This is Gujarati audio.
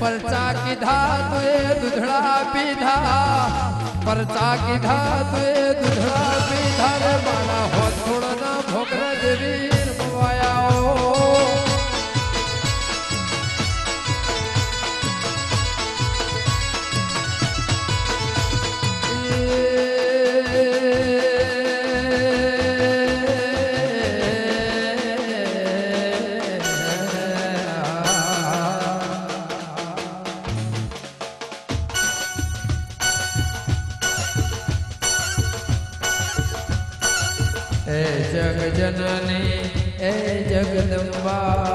પરચા કીધા તુએ દૂધડા પીધા પરચા કીધા તુએ દૂધડા પીધા રે મારા હોત થોડા ભોગરા જેવી હે જગ જનની હે જગદંબા